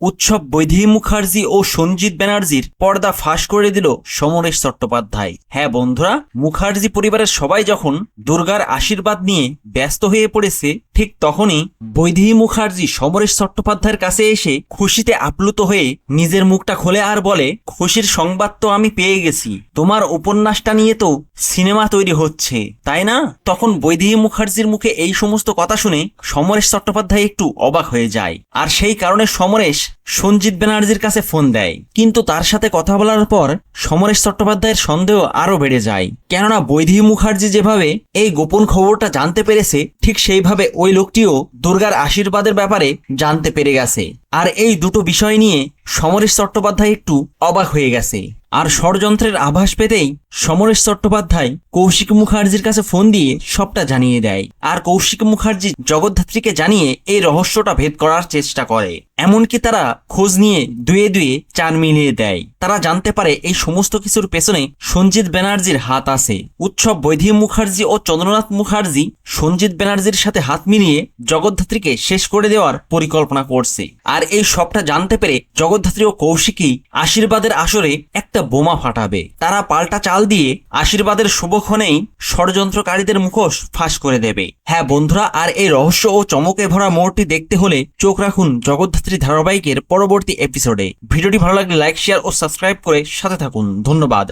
উৎসব বৈধি মুখার্জি ও সঞ্জিত ব্যানার্জির পর্দা ফাঁস করে দিল সমরেশ চট্টোপাধ্যায়। হ্যাঁ বন্ধুরা, মুখার্জি পরিবারের সবাই যখন দুর্গার আশীর্বাদ নিয়ে ব্যস্ত হয়ে পড়েছে, ঠিক তখনই বৈদেহী মুখার্জি সমরেশ চট্টোপাধ্যায়ের কাছে এসে খুশিতে আপ্লুত হয়ে নিজের মুখটা খোলে আর বলে, খুশির সংবাদ তো আমি পেয়ে গেছি। তোমার উপন্যাসটা নিয়ে তো সিনেমা তৈরি হচ্ছে, তাই না? তখন বৈদেহী মুখার্জির মুখে এই সমস্ত কথা শুনে সমরেশ চট্টোপাধ্যায় একটু অবাক হয়ে যায়। আর সেই কারণে সমরেশ much. সঞ্জিত ব্যানার্জির কাছে ফোন দেয়। কিন্তু তার সাথে কথা বলার পর সমরেশ চট্টোপাধ্যায়ের সন্দেহ আরও বেড়ে যায়। কেননা বৈদেহী মুখার্জি যেভাবে এই গোপন খবরটা জানতে পেরেছে, ঠিক সেইভাবে ওই লোকটিও দুর্গার আশীর্বাদের ব্যাপারে জানতে পেরে গেছে। আর এই দুটো বিষয় নিয়ে সমরেশ চট্টোপাধ্যায় একটু অবাক হয়ে গেছে। আর ষড়যন্ত্রের আভাস পেতেই সমরেশ চট্টোপাধ্যায় কৌশিক মুখার্জির কাছে ফোন দিয়ে সবটা জানিয়ে দেয়। আর কৌশিক মুখার্জি জগদ্ধাত্রীকে জানিয়ে এই রহস্যটা ভেদ করার চেষ্টা করে। এমনকি তারা খোঁজ নিয়ে দুয়ে দুয়ে চার মিলিয়ে দেয়। তারা জানতে পারে এই সমস্ত কিছুর পেছনে সঞ্জিত ব্যানার্জির হাত আছে। উৎসব বৈধী মুখার্জি ও চন্দ্রনাথ মুখার্জি সঞ্জিত ব্যানার্জির সাথে হাত মিলিয়ে জগদ্ধাত্রীকে শেষ করে দেওয়ার পরিকল্পনা করছে। আর এই সবটা জানতে পেরে জগদ্ধাত্রী ও কৌশিকী আশীর্বাদের আসরে একটা বোমা ফাটাবে। তারা পাল্টা চাল দিয়ে আশীর্বাদের শুভক্ষণেই ষড়যন্ত্রকারীদের মুখোশ ফাঁস করে দেবে। হ্যাঁ বন্ধুরা, আর এই রহস্য ও চমকে ভরা মোড়টি দেখতে হলে চোখ রাখুন জগদ্ধাত্রী ধারাবাহিকের পরবর্তী এপিসোডে ভিডিওটি ভালো লাগলে লাইক শেয়ার ও সাবস্ক্রাইব করে সাথে থাকুন। ধন্যবাদ।